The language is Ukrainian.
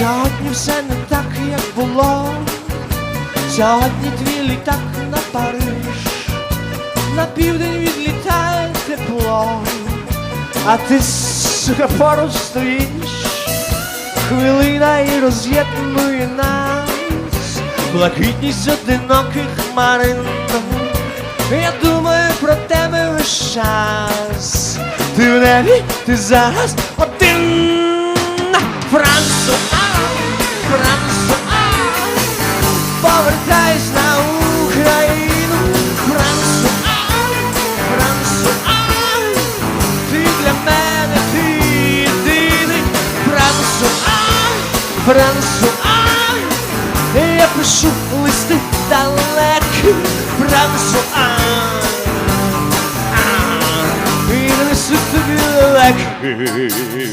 Сьогодні все не так, як було. Сьогодні твій літак на Париж, на південь відлітає тепло, а ти сука поруч стоїш, хвилина і роз'єднує нас, блакитність одиноких хмарин. Я думаю про тебе весь час. Ти в небі, ти зараз один. Франсуа, я пишу листи далекі. Франсуа, і несу тобі легкі.